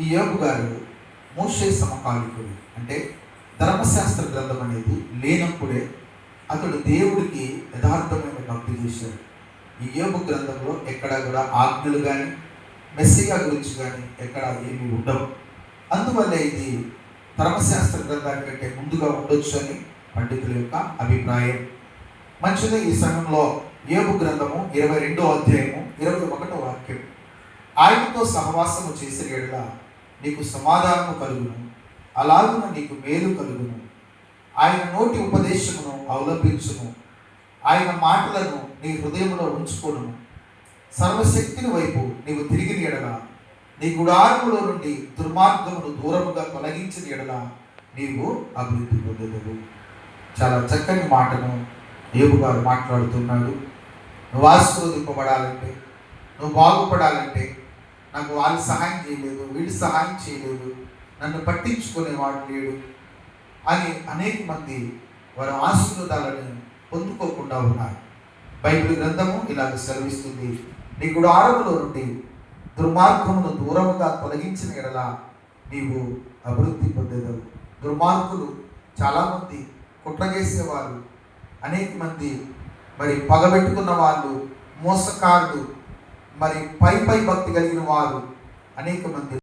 ఈ యోగు గారు మోషే సమకాలికుడు. అంటే ధర్మశాస్త్ర గ్రంథం అనేది లేనప్పుడే అతడు దేవుడికి యథార్థమైన భక్తి చేశాడు. ఈ యోగు గ్రంథంలో ఎక్కడ కూడా ఆజ్ఞలు కానీ మెస్సిగా గురించి కానీ ఎక్కడ ఏమీ ఉండవు. అందువల్ల ఇది ధర్మశాస్త్ర గ్రంథాని కంటే ముందుగా ఉండొచ్చు అని పండితుల యొక్క అభిప్రాయం. మంచిది ఈ సమయంలో ఏబు గ్రంథము ఇరవై రెండో అధ్యాయము ఇరవై ఒకటో ఆయనతో సహవాసము చేసిన ఎడల నీకు సమాధానము కలుగును. అలాగున నీకు మేలు కలుగును. ఆయన నోటి ఉపదేశమును అవలంబించును ఆయన మాటలను నీ హృదయంలో ఉంచుకోను సర్వశక్తిని వైపు నీవు తిరిగిన ఎడల నీ గుడారములో నుండి దుర్మార్గమును దూరముగా తొలగించిన ఎడల నీవు అభివృద్ధి పొందదు చాలా చక్కని మాటను ఏబు గారు మాట్లాడుతున్నాడు. నువ్వు ఆశీర్వదింపబడాలంటే నువ్వు బాగుపడాలంటే నాకు వాళ్ళు సహాయం చేయలేదు వీళ్ళు సహాయం చేయలేదు నన్ను పట్టించుకునేవాడు లేడు అని అనేక మంది వారి ఆశీర్వాదాలను పొందుకోకుండా ఉన్నారు. బైబిల్ గ్రంథము ఇలాగ సెలవిస్తుంది నీ గుడారములో నుండి దుర్మార్గమును దూరముగా తొలగించిన ఎడల నీవు అభివృద్ధి పొందేదవు. దుర్మార్గులు చాలామంది కుట్రగేసేవారు అనేక మంది మరి పగబెట్టుకున్న వాళ్ళు మోసకారులు మరి పై పై భక్తి కలిగిన వారు అనేక మంది